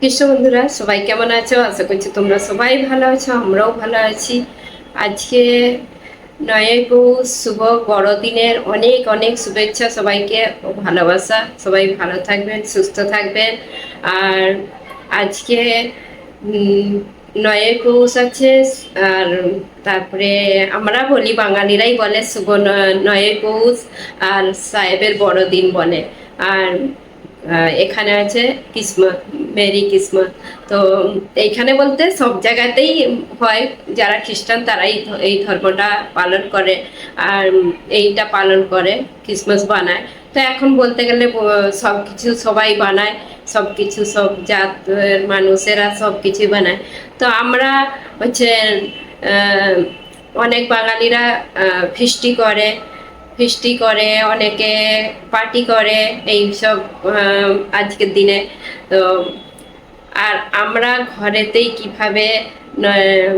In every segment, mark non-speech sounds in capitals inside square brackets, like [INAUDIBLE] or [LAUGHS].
কৃষ্ণ বন্ধুরা সবাই কেমন আছো? আশা করছি তোমরা সবাই ভালো আছো আমরাও ভালো আছি। আজকে নয় পৌষ শুভ বড়দিনের অনেক অনেক শুভেচ্ছা সবাইকে ভালোবাসা। সবাই ভালো থাকবেন সুস্থ থাকবেন। আর আজকে উম, নয় পৌষ আছে আর তারপরে আমরা বলি বাঙালিরাই বলে শুভ ন- নয় পৌষ আর সাহেবের বড়দিন বলে। আর এখানে আছে কিসমত মেরি কিসমত তো এইখানে বলতে সব জায়গাতেই হয়, যারা খ্রিস্টান তারাই এই ধর্মটা পালন করে আর এইটা পালন করে, ক্রিসমাস বানায়। তো এখন বলতে গেলে সব কিছু সবাই বানায়, সব কিছু সব জাতের মানুষেরা সব কিছু বানায়। তো আমরা হচ্ছে অনেক বাঙালিরা ফিস্টি করে ফিস্টি করে, অনেকে পার্টি করে এই সব আজকের দিনে। তো আর আমরা ঘরেতেই কীভাবে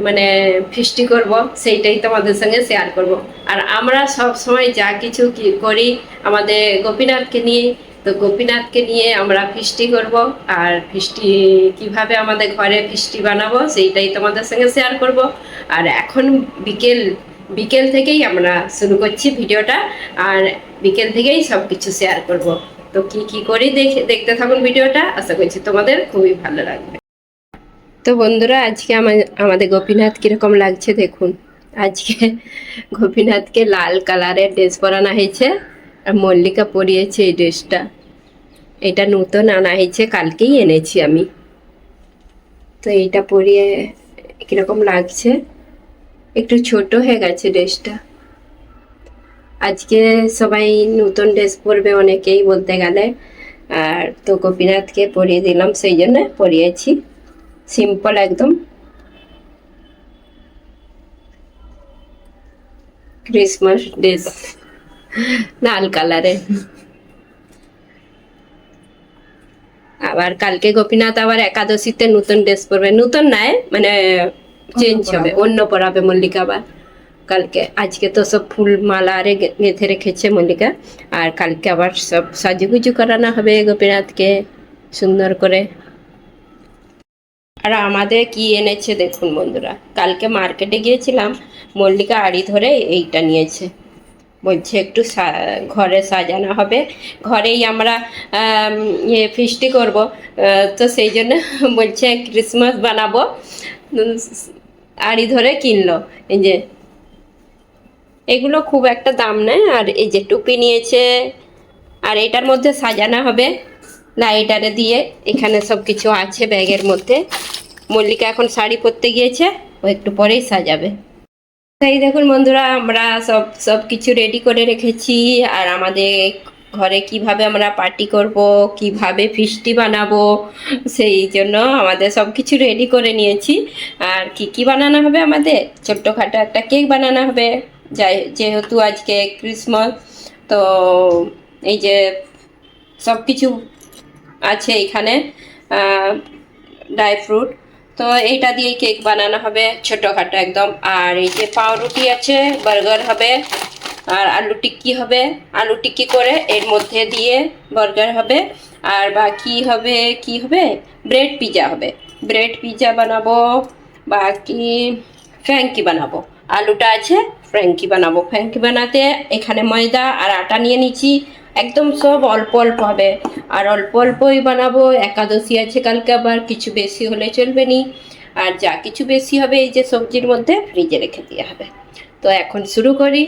মানে ফিস্টি করব, সেইটাই তোমাদের সঙ্গে শেয়ার করব। আর আমরা সব সময় যা কিছু করি, আমাদের গোপীনাথকে নিয়ে, তো গোপীনাথকে নিয়ে আমরা ফিস্টি করব। আর ফিস্টি, কীভাবে আমাদের ঘরে ফিস্টি বানাবো, সেইটাই তোমাদের সঙ্গে শেয়ার করব। আর এখন বিকেল বিকেল থেকেই আমরা শুরু করছি ভিডিওটা, আর বিকেল থেকেই সব কিছু শেয়ার করব। তো কি কি করি দেখে, দেখতে থাকুন ভিডিওটা। আশা করছি তোমাদের খুবই ভালো লাগবে। তো বন্ধুরা, আজকে আমা- আমাদের গোপীনাথ কীরকম লাগছে দেখুন। আজকে [LAUGHS] গোপীনাথকে লাল কালারের ড্রেস পরানো হয়েছে আর মল্লিকা পরিয়েছে এই ড্রেসটা। এটা নতুন আনা হয়েছে, কালকেই এনেছি আমি। তো এইটা পরিয়ে কীরকম লাগছে? একটু ছোট হয়ে গেছে ড্রেসটা। আজকে সবাই নতুন ড্রেস পরবে অনেকেই বলতে গেলে। আর তো গোপীনাথকে পরিয়ে দিলাম সেই জন্য পরিয়েছি। সিম্পল একদম। ক্রিসমাস ড্রেস লাল কালারের। আবার কালকে গোপীনাথ আবার একাদশীতে নতুন ড্রেস পরবে। নতুন নয় মানে চেঞ্জ হবে অন্য পরাবে মল্লিকা আবার। কালকে। আজকে তো সব ফুল মালা আরে গেঁথে রেখেছে মল্লিকা। আর কালকে আবার সব সাজুগুজু করানো হবে গোপীনাথকে, সুন্দর করে। আর আমাদের কি এনেছে দেখুন বন্ধুরা। কালকে মার্কেটে গিয়েছিলাম, মল্লিকা আড়ি ধরে এইটা নিয়েছে। বলছে একটু ঘরে সাজানো হবে। ঘরেই আমরা ইয়ে ফিস্টি করব। তো সেই জন্য বলছে ক্রিসমাস বানাবো। আড়ি ধরে কিনলো। এই যে এগুলো খুব একটা দাম নেয়। আর এই যে টুপি নিয়েছে, আর এটার মধ্যে সাজানো হবে লাইটারে দিয়ে। এখানে সব কিছু আছে ব্যাগের মধ্যে। মল্লিকা এখন শাড়ি পরতে গিয়েছে, ও একটু পরেই সাজাবে। তাই দেখুন বন্ধুরা, আমরা সব সব কিছু রেডি করে রেখেছি। আর আমাদের ঘরে কীভাবে আমরা পার্টি করব, কীভাবে ফিস্টি বানাবো, সেই জন্য আমাদের সব কিছু রেডি করে নিয়েছি। আর কি কি বানানো হবে আমাদের? ছোট্টখাটো একটা কেক বানানো হবে। যাই, যেহেতু আজকে ক্রিসমাস তো এই যে সব কিছু আছে এখানে ড্রাই ফ্রুট তো এইটা দিয়ে কেক বানানো হবে ছোটোখাটো একদম। আর এই যে পাউরুটি আছে বার্গার হবে, আর আলু টিক্কি হবে। আলু টিক্কি করে এর মধ্যে দিয়ে বার্গার হবে। আর বাকি হবে, কি হবে? ব্রেড পিজা হবে। ব্রেড পিজা বানাবো, বাকি ফ্র্যাঙ্কি বানাবো। আলুটা আছে ফ্র্যাঙ্কি বানাবো। ফ্র্যাঙ্কি বানাতে এখানে ময়দা আর আটা নিয়ে নিচ্ছি। একদম সব অল্প অল্প হবে। আর অল্প অল্পই বানাবো। একাদশী আছে কালকে আবার, কিছু বেশি হলে চলবে নি। আর যা কিছু বেশি হবে এই যে সবজির মধ্যে, ফ্রিজে রেখে দেওয়া হবে। তো এখন শুরু করি।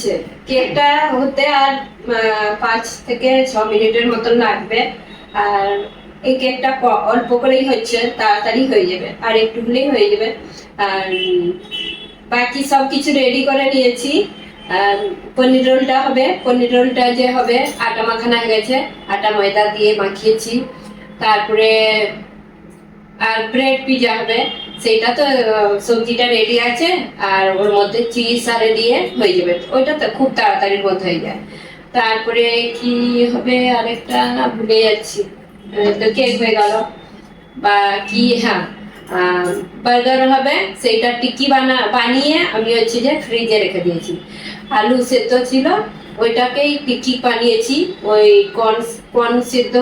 হচ্ছে। কেকটা হতে আর পাঁচ থেকে ছ মিনিটের মতন লাগবে। আর এই কেকটা অল্প করেই হচ্ছে, তাড়াতাড়ি হয়ে যাবে। আর একটু হলেই হয়ে যাবে। আর বাকি সব কিছু রেডি করে নিয়েছি। আর পনির রোলটা হবে। পনির রোলটা যে হবে, আটা মাখানো হয়ে গেছে। আটা ময়দা দিয়ে মাখিয়েছি। তারপরে আর ব্রেড পিজা হবে। সেটা তো সবজিটা রেডি আছে আর ওর মধ্যে চিজ আরে দিয়ে হয়ে যাবে। ওইটা তো খুব তাড়াতাড়ির মধ্যে হয়ে যায়। তারপরে কি হবে আরেকটা? না, ভুলে যাচ্ছি। তো কেক হয়ে গেল। বা কি? হ্যাঁ বার্গার হবে। সেইটা টিকি বানা, বানিয়ে আমি হচ্ছে যে ফ্রিজে রেখে দিয়েছি। আলু সেদ্ধ ছিল। ওইটাকেই টিকি বানিয়েছি, ওই কর্ন কর্ন সেদ্ধ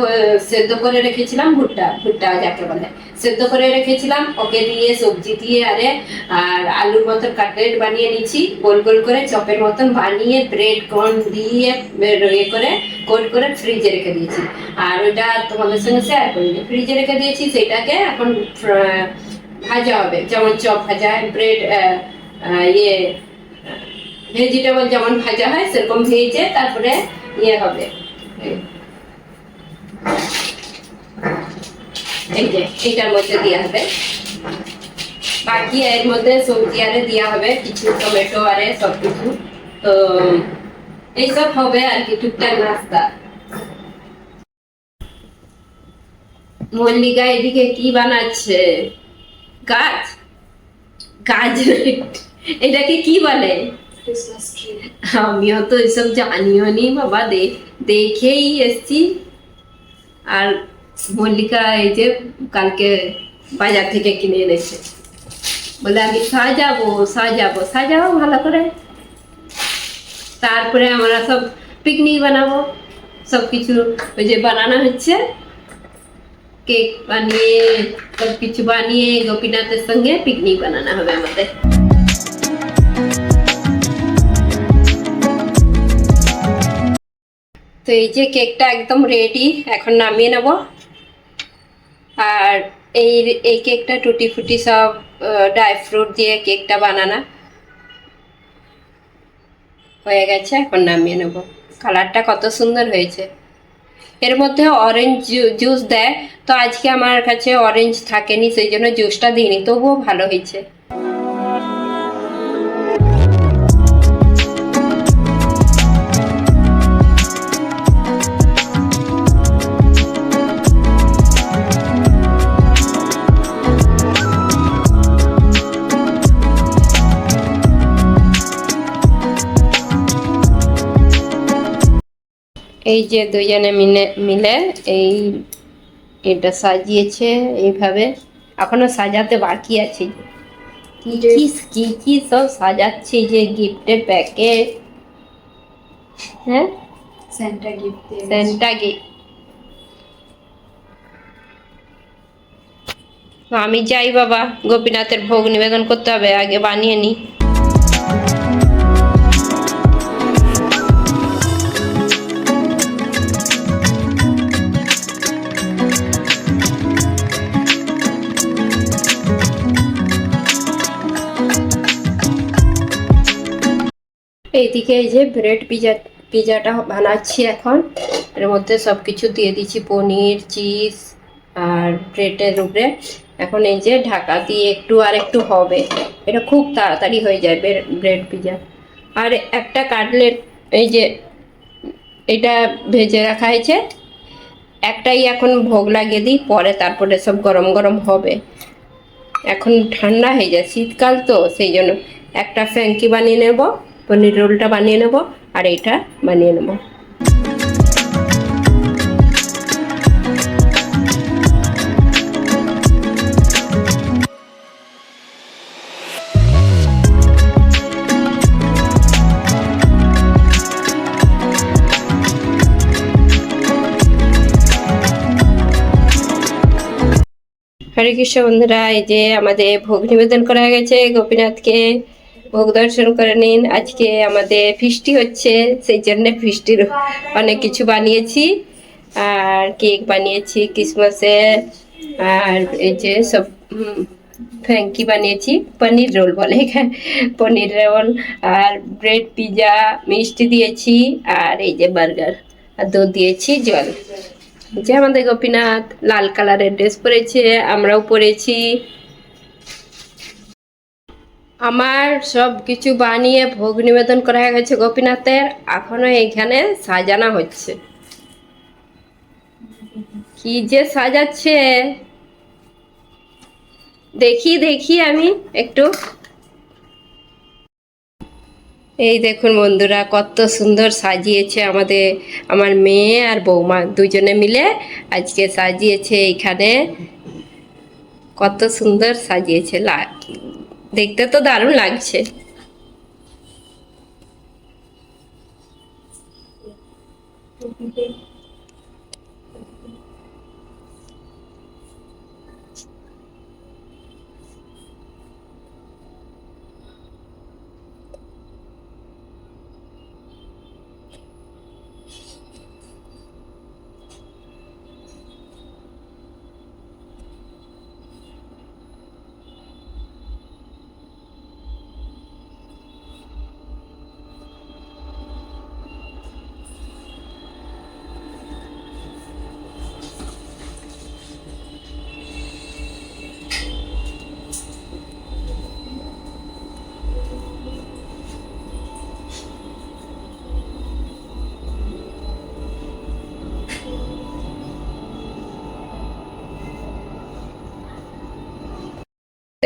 সেদ্ধ করে রেখেছিলাম ভুট্টা ভুট্টা যাকে বলে। সেদ্ধ করে রেখেছিলাম, ওকে দিয়ে সবজি দিয়ে আরে, আর আলুর মতন কাটলেট বানিয়ে নিচ্ছি গোল গোল করে চপের মতন বানিয়ে ব্রেড, কর্ন দিয়ে ইয়ে করে কোট করে ফ্রিজে রেখে দিয়েছি। আর ওইটা তোমাদের সঙ্গে শেয়ার করিনি। ফ্রিজে রেখে দিয়েছি, সেটাকে এখন ভাজা হবে। যেমন চপ ভাজা, ব্রেড ইয়ে ভেজিটেবল যেমন ভাজা হয়, সেরকম ভেজে তারপরে ইয়ে হবে। এই- মধ্যে দেওয়া হবে। বাকি এর মধ্যে সবজি আরে দেওয়া হবে, কিছু টমেটো আরে সব কিছু তো, এইসব হবে আর কি, টুকটাক নাস্তা। মল্লিকা এদিকে কি বানাচ্ছে? গাছ? গাছ? এটাকে কি বলে? আমিও তো এসব জানিও নি বাবা দেখ দেখেই এসছি। আর মল্লিকা এই যে কালকে বাজার থেকে কিনে এনেছে। বলে আমি সাজাবো সাজাবো সাজাবো ভালো করে। তারপরে আমরা সব পিকনিক বানাবো। সব কিছু ওই যে বানানো হচ্ছে। কেক বানিয়ে, সব কিছু বানিয়ে গোপীনাথের সঙ্গে পিকনিক বানানো হবে আমাদের। তো এই যে কেকটা একদম রেডি এখন নামিয়ে নেব। আর এই এই কেকটা টুটি ফুটি সব ড্রাই ফ্রুট দিয়ে কেকটা বানানা। হয়ে গেছে, এখন নামিয়ে নেব। কালারটা কত সুন্দর হয়েছে। এর মধ্যে অরেঞ্জ জুস দেয়, তো আজকে আমার কাছে অরেঞ্জ থাকেনি, সেই জন্য জুসটা দিইনি, তবুও ভালো হয়েছে। এই যে দুজনে মিলে মিলে এই এটা সাজিয়েছে এইভাবে। এখনও সাজাতে বাকি আছে। কি কি কি কি সব সাজাচ্ছে যে গিফটের প্যাকেট হ্যাঁ? সেন্টা গিফট সেন্টা গিফট আমি যাই বাবা গোপীনাথের ভোগ নিবেদন করতে হবে আগে বানিয়ে নি। এইদিকে এই যে ব্রেড পিজা পিজাটা বানাচ্ছি এখন। এর মধ্যে সব কিছু দিয়ে দিচ্ছি, পনির চিজ আর ব্রেডের উপরে। এখন এই যে ঢাকা দিয়ে একটু আর একটু হবে। এটা খুব তাড়াতাড়ি হয়ে যায় ব্রেড পিজা আর একটা কাটলেট, এই যে এটা ভেজে রাখা হয়েছে। একটাই এখন ভোগ লাগিয়ে দিই, পরে তারপরে সব গরম গরম হবে। এখন ঠান্ডা হয়ে যায় শীতকাল তো, সেই জন্য একটা ফ্যাঙ্কি বানিয়ে নেব। পনির রোলটা বানিয়ে নেব আর এইটা বানিয়ে নেব। হরে কৃষ্ণ বন্ধুরা, এই যে আমাদের ভোগ নিবেদন করা গেছে গোপীনাথকে। ভোগ দর্শন করে নিন। আজকে আমাদের ফিস্টি হচ্ছে, সেই জন্য ফিস্টির অনেক কিছু বানিয়েছি। আর কেক বানিয়েছি ক্রিসমাসে, আর এই যে সব ফ্র্যাঙ্কি বানিয়েছি, পনির রোল বলে পনির রোল, আর ব্রেড পিজা, মিষ্টি দিয়েছি, আর এই যে বার্গার, আর দুধ দিয়েছি, জল। যে আমাদের গোপীনাথ লাল কালারের ড্রেস পরেছে, আমরাও পরেছি। আমার সব কিছু বানিয়ে ভোগ নিবেদন করা হয়ে গেছে গোপীনাথের। এখনও এইখানে সাজানো হচ্ছে। কি যে সাজাচ্ছে? দেখি দেখি আমি একটু। এই দেখুন বন্ধুরা, কত সুন্দর সাজিয়েছে আমাদের, আমার মেয়ে আর বৌমা দুজনে মিলে আজকে সাজিয়েছে এইখানে। কত সুন্দর সাজিয়েছে দেখতে তো দারুণ লাগছে। তো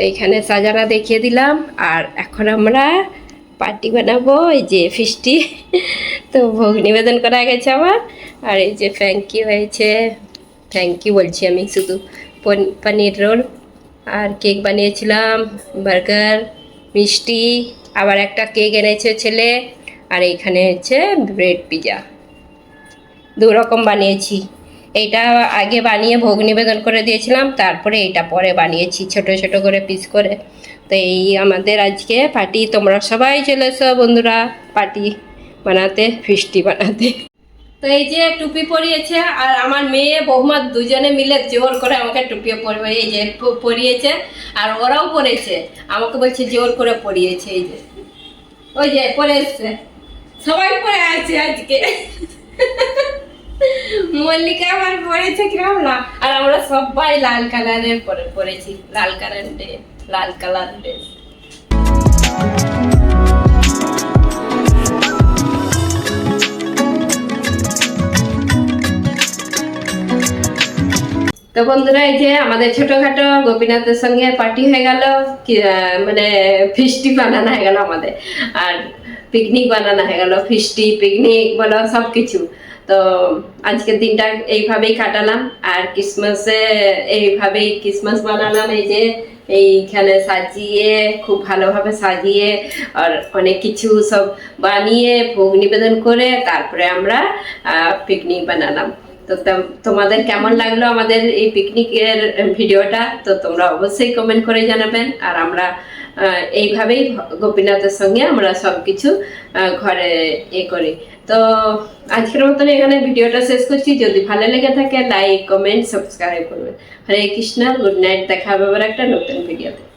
এইখানে সাজানা দেখিয়ে দিলাম। আর এখন আমরা পার্টি বানাবো, এই যে ফিস্টি। তো ভোগ নিবেদন করা গেছে আমার। আর এই যে ফ্যাঙ্কি হয়েছে। ইউ বলছি আমি শুধু। পন- পনির রোল। আর কেক বানিয়েছিলাম, বার্গার, মিষ্টি। আবার একটা কেক এনেছে ছেলে। আর এইখানে হচ্ছে ব্রেড পিজা। দু রকম বানিয়েছি। এইটা আগে বানিয়ে ভোগ নিবেদন করে দিয়েছিলাম, তারপরে এইটা পরে বানিয়েছি ছোট ছোট করে পিস করে। তো এই আমাদের আজকে পার্টি, তোমরা সবাই চলে এসো বন্ধুরা পার্টি বানাতে ফিস্টি বানাতে। তো এই যে টুপি পরিয়েছে, আর আমার মেয়ে, বৌমা দুজনে মিলে জোর করে আমাকে টুপি পরবে এই যে পরিয়েছে, আর ওরাও পরেছে। আমাকে বলছে জোর করে পরিয়েছে, এই যে। ওই যে, পরে এসছে। সবাই পরে আছে আজকে। [LAUGHS] মল্লিকা আমার পরেছে কীরকম না, আর আমরা সবাই লাল কালারের পরে পরেছি লাল কালার ড্রেস লাল কালার ড্রেস তো বন্ধুরা, এই যে আমাদের ছোটখাটো গোপীনাথের সঙ্গে পার্টি হয়ে গেল মানে ফিস্টি বানানো হয়ে গেল আমাদের। আর পিকনিক বানানো হয়ে গেল ফিস্টি পিকনিক বলো সব কিছু তো আজকের দিনটা এইভাবেই কাটালাম আর ক্রিসমাসে এইভাবেই ক্রিসমাস বানালাম। এই যে এইখানে সাজিয়ে, খুব ভালোভাবে সাজিয়ে আর অনেক কিছু সব বানিয়ে, ভোগ নিবেদন করে তারপরে আমরা পিকনিক বানালাম। তো তোমাদের কেমন লাগল আমাদের এই পিকনিকের ভিডিওটা? তো তোমরা অবশ্যই কমেন্ট করে জানাবেন। আর আমরা এইভাবেই গোপীনাথের সঙ্গে আমরা সব কিছু ঘরে এ করি। তো আজকের মতন এখানে ভিডিওটা শেষ করছি। যদি ভালো লেগে থাকে লাইক কমেন্ট সাবস্ক্রাইব করবেন হরে কৃষ্ণ গুড নাইট দেখা হবে একটা নতুন ভিডিওতে